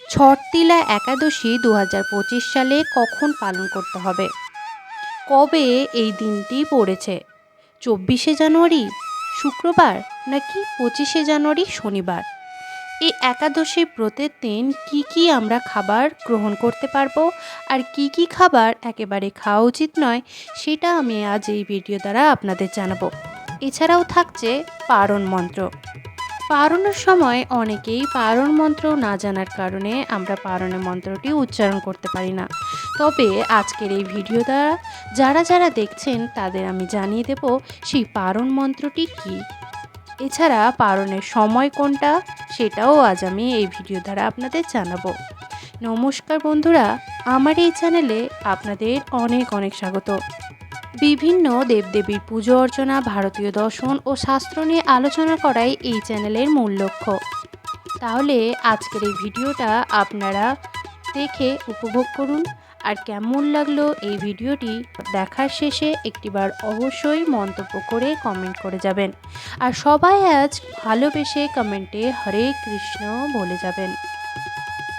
ছটতিলা একাদশী দু হাজার পঁচিশ সালে কখন পালন করতে হবে? কবে এই দিনটি পড়েছে? চব্বিশে জানুয়ারি, শুক্রবার নাকি পঁচিশে জানুয়ারি শনিবার? এই একাদশী ব্রতের দিন কি কি আমরা খাবার গ্রহণ করতে পারব আর কি কি খাবার একেবারে খাওয়া উচিত নয় সেটা আমি আজ এই ভিডিও দ্বারা আপনাদের জানাব। এছাড়াও থাকছে পারণ মন্ত্র। পারণের সময় অনেকেই পারণ মন্ত্র না জানার কারণে আমরা পারণের মন্ত্রটি উচ্চারণ করতে পারি না। তবে আজকের এই ভিডিও দ্বারা যারা যারা দেখছেন তাদের আমি জানিয়ে দেব সেই পারণ মন্ত্রটি কী। এছাড়া পারণের সময় কোনটা সেটাও আজ আমি এই ভিডিও দ্বারা আপনাদের জানাব। নমস্কার বন্ধুরা, আমার এই চ্যানেলে আপনাদের অনেক অনেক স্বাগত। বিভিন্ন দেবদেবীর পুজো অর্চনা, ভারতীয় দর্শন ও শাস্ত্র নিয়ে আলোচনা করাই এই চ্যানেলের মূল লক্ষ্য। তাহলে আজকের এই ভিডিওটা আপনারা দেখে উপভোগ করুন। আর কেমন লাগল এই ভিডিওটি দেখার শেষে একটিবার অবশ্যই মন্তব্য করে কমেন্ট করে যাবেন। আর সবাই আজ ভালোবেসে কমেন্টে হরে কৃষ্ণ বলে যাবেন।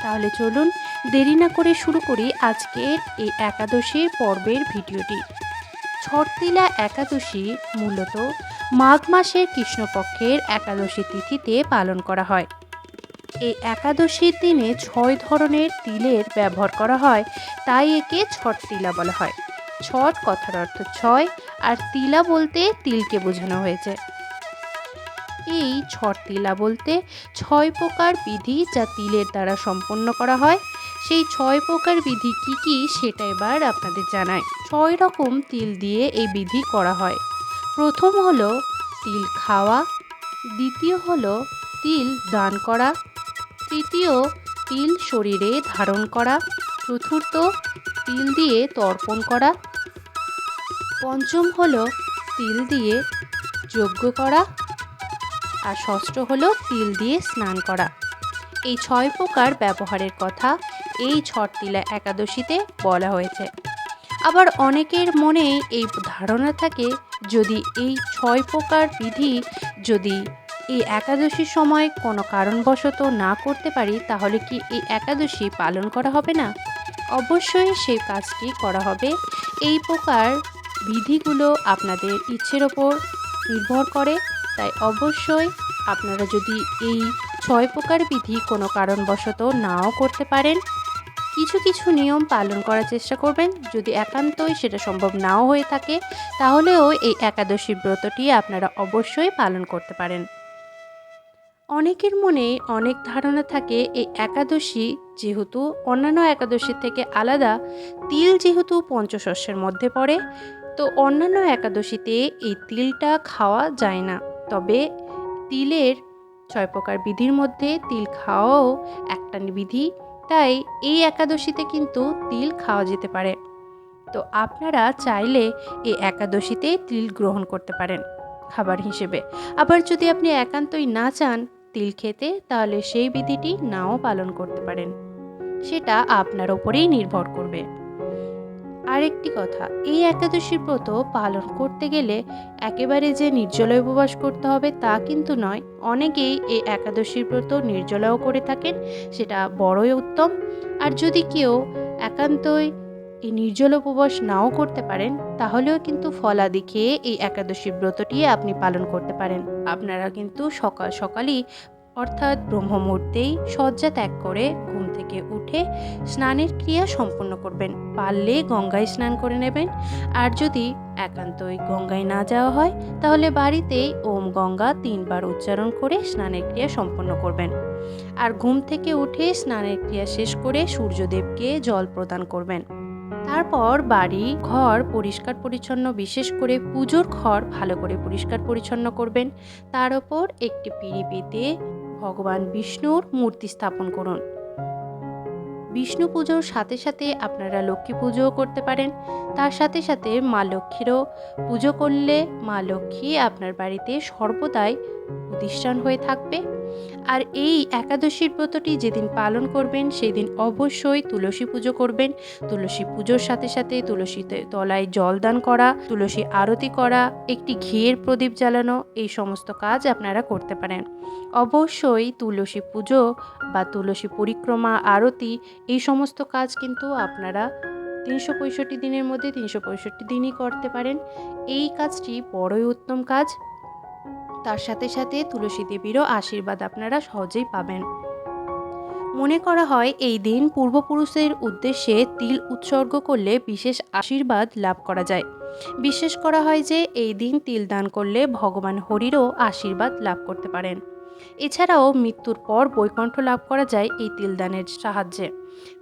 তাহলে চলুন দেরি না করে শুরু করি আজকের এই একাদশী পর্বের ভিডিওটি। ছটতিলা একাদশী মূলত মাঘ মাসের কৃষ্ণপক্ষের একাদশী তিথিতে পালন করা হয়। এই একাদশীর দিনে ছয় ধরনের তিলের ব্যবহার করা হয়, তাই একে ছট তিলা বলা হয়। ছট কথার অর্থ ছয়, আর তিলা বলতে তিলকে বোঝানো হয়েছে। এই ছট তিলা বলতে ছয় প্রকার বিধি যা তিলের দ্বারা সম্পন্ন করা হয়। সেই ছয় প্রকার বিধি কি কি সেটা এবার আপনাদের জানাই। ছয় রকম তিল দিয়ে এই বিধি করা হয়। প্রথম হলো তিল খাওয়া, দ্বিতীয় হলো তিল দান করা, তৃতীয় তিল শরীরে ধারণ করা, চতুর্থ তিল দিয়ে তর্পণ করা, পঞ্চম হলো তিল দিয়ে যজ্ঞ করা, আর ষষ্ঠ হলো তিল দিয়ে স্নান করা। এই ছয় প্রকার ব্যবহারের কথা এই ছটতিলা একাদশীতে বলা হয়েছে। আবার অনেকের মনে এই ধারণা থাকে, যদি এই ছয় প্রকার বিধি যদি এই একাদশীর সময় কোনো কারণবশত না করতে পারি, তাহলে কি এই একাদশী পালন করা হবে না? অবশ্যই সেই কাজটি করা হবে। এই প্রকার বিধিগুলো আপনাদের ইচ্ছের ওপর নির্ভর করে, তাই অবশ্যই আপনারা যদি এই ছয় প্রকার বিধি কোনো কারণবশত নাও করতে পারেন কিছু কিছু নিয়ম পালন করার চেষ্টা করবেন। যদি একান্তই সেটা সম্ভব নাও হয়ে থাকে, তাহলেও এই একাদশী ব্রতটি আপনারা অবশ্যই পালন করতে পারেন। অনেকের মনে অনেক ধারণা থাকে, এই একাদশী যেহেতু অন্যান্য একাদশীর থেকে আলাদা, তিল যেহেতু পঞ্চশস্যের মধ্যে পড়ে, তো অন্যান্য একাদশীতে এই তিলটা খাওয়া যায় না। তবে তিলের ছয় প্রকার বিধির মধ্যে তিল খাওয়াও একটা বিধি তাই এই একাদশীতে কিন্তু তিল খাওয়া যেতে পারে। তো আপনারা চাইলে এই একাদশীতেই তিল গ্রহণ করতে পারেন খাবার হিসেবে। আবার যদি আপনি একান্তই না চান তিল খেতে, তাহলে সেই বিধিটি নাও পালন করতে পারেন। সেটা আপনার ওপরেই নির্ভর করবে। আরেকটি কথা, এই একাদশীর ব্রত পালন করতে গেলে একেবারে যে নির্জলায় উপবাস করতে হবে তা কিন্তু নয়। অনেকেই এই একাদশীর ব্রত নির্জলাও করে থাকেন, সেটা বড়ই উত্তম। আর যদি কেউ একান্তই এই নির্জল উপবাস নাও করতে পারেন, তাহলেও কিন্তু ফলাদি খেয়ে এই একাদশী ব্রতটি আপনি পালন করতে পারেন। আপনারা কিন্তু সকাল সকালই অর্থাৎ ব্রহ্মমূর্তেই শয্যা ত্যাগ করে ঘুম থেকে উঠে স্নানের ক্রিয়া সম্পন্ন করবেন। পারলে গঙ্গায় স্নান করে নেবেন। আর যদি একান্তই গঙ্গায় না যাওয়া হয়, তাহলে বাড়িতেই ওম গঙ্গা তিনবার উচ্চারণ করে স্নানের ক্রিয়া সম্পন্ন করবেন। আর ঘুম থেকে উঠে স্নানের ক্রিয়া শেষ করে সূর্যদেবকে জল প্রদান করবেন। তারপর বাড়ি, ঘর পরিষ্কার পরিচ্ছন্ন, বিশেষ করে পুজোর ঘর ভালো করে পরিষ্কার পরিচ্ছন্ন করবেন। তার ওপর একটি পিঁড়ি পেতে ভগবান বিষ্ণুর মূর্তি স্থাপন করুন। বিষ্ণু পুজোর সাথে সাথে আপনারা লক্ষ্মী পুজোও করতে পারেন। তার সাথে সাথে মা লক্ষ্মীরও পুজো করলে মা লক্ষ্মী আপনার বাড়িতে সর্বদাই প্রতিষ্ঠান হয়ে থাকবে। আর এই একাদশীর ব্রতটি যেদিন পালন করবেন সেই দিন অবশ্যই তুলসী পুজো করবেন। তুলসী পুজোর সাথে সাথে তুলসীতে তলায় জলদান করা, তুলসী আরতি করা, একটি ঘিয়ের প্রদীপ জ্বালানো, এই সমস্ত কাজ আপনারা করতে পারেন। অবশ্যই তুলসী পুজো বা তুলসী পরিক্রমা, আরতি, এই সমস্ত কাজ কিন্তু আপনারা তিনশো পঁয়ষট্টি দিনের মধ্যে তিনশো পঁয়ষট্টি দিনই করতে পারেন। এই কাজটি বড়ই উত্তম কাজ। তার সাথে সাথে তুলসী দেবীরও আশীর্বাদ আপনারা সহজেই পাবেন। মনে করা হয়, এই দিন পূর্বপুরুষের উদ্দেশ্যে তিল উৎসর্গ করলে বিশেষ আশীর্বাদ লাভ করা যায়। বিশ্বাস করা হয় যে, এই দিন তিল দান করলে ভগবান হরিরও আশীর্বাদ লাভ করতে পারেন। এছাড়াও মৃত্যুর পর বৈকণ্ঠ লাভ করা যায় এই তিলদানের সাহায্যে।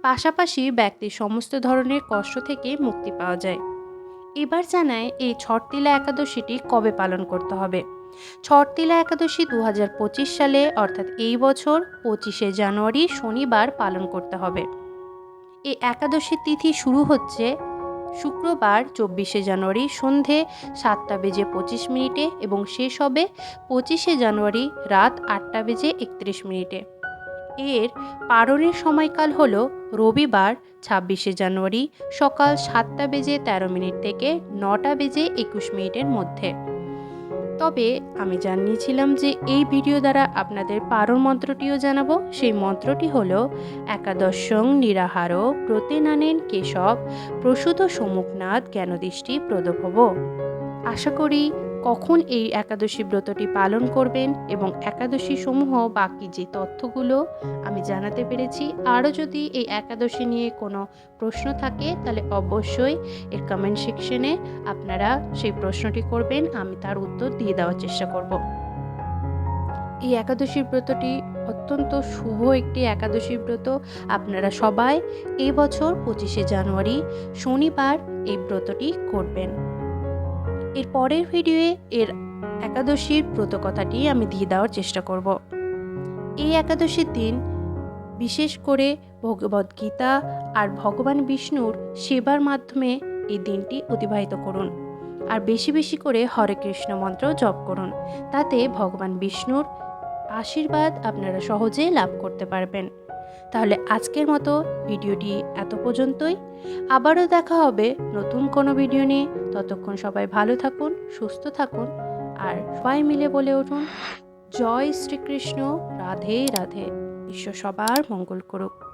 পাশাপাশি ব্যক্তির সমস্ত ধরনের কষ্ট থেকে মুক্তি পাওয়া যায়। এবার জানায় এই ছটতিলা একাদশীটি কবে পালন করতে হবে? ছটতিলা একাদশী দু হাজার পঁচিশ সালে, অর্থাৎ এই বছর পঁচিশে জানুয়ারি শনিবার পালন করতে হবে। এই একাদশীর তিথি শুরু হচ্ছে শুক্রবার, চব্বিশে জানুয়ারি সন্ধে সাতটা বেজে পঁচিশ মিনিটে এবং শেষ হবে পঁচিশে জানুয়ারি রাত আটটা বেজে একত্রিশ মিনিটে। এর পারণের সময়কাল হল রবিবার, ছাব্বিশে জানুয়ারি সকাল সাতটা বেজে তেরো মিনিট থেকে নটা বেজে একুশ মিনিটের মধ্যে। তবে আমি জানিয়েছিলাম যে এই ভিডিও দ্বারা আপনাদের পারোর মন্ত্রটিও জানাব। সেই মন্ত্রটি হল, একাদশং নিরাহার প্রতিনানেন কেশব, প্রসূত সমুখনাথ জ্ঞানদৃষ্টি প্রদভব। আশা করি কখন এই একাদশী ব্রতটি পালন করবেন এবং একাদশী সমূহ বাকি যে তথ্যগুলো আমি জানাতে পেরেছি, আরও যদি এই একাদশী নিয়ে কোনো প্রশ্ন থাকে, তাহলে অবশ্যই এর কমেন্ট সেকশনে আপনারা সেই প্রশ্নটি করবেন, আমি তার উত্তর দিয়ে দেওয়ার চেষ্টা করব। এই একাদশী ব্রতটি অত্যন্ত শুভ একটি একাদশী ব্রত। আপনারা সবাই এই বছর পঁচিশে জানুয়ারি শনিবার এই ব্রতটি করবেন। এর পরের ভিডিওয়ে এর একাদশীর ব্রত কথাটি আমি দিয়ে দেওয়ার চেষ্টা করব। এই একাদশীর দিন বিশেষ করে ভগবদ গীতা আর ভগবান বিষ্ণুর সেবার মাধ্যমে এই দিনটি অতিবাহিত করুন আর বেশি বেশি করে হরে কৃষ্ণ মন্ত্র জপ করুন। তাতে ভগবান বিষ্ণুর আশীর্বাদ আপনারা সহজে লাভ করতে পারবেন। তাহলে আজকের মতো ভিডিওটি এত পর্যন্তই। আবারও দেখা হবে নতুন কোনো ভিডিও নিয়ে। ততক্ষণ সবাই ভালো থাকুন, সুস্থ থাকুন আর সবাই মিলে বলে উঠুন, জয় শ্রীকৃষ্ণ, রাধে রাধে। ঈশ্বর সবার মঙ্গল করুক।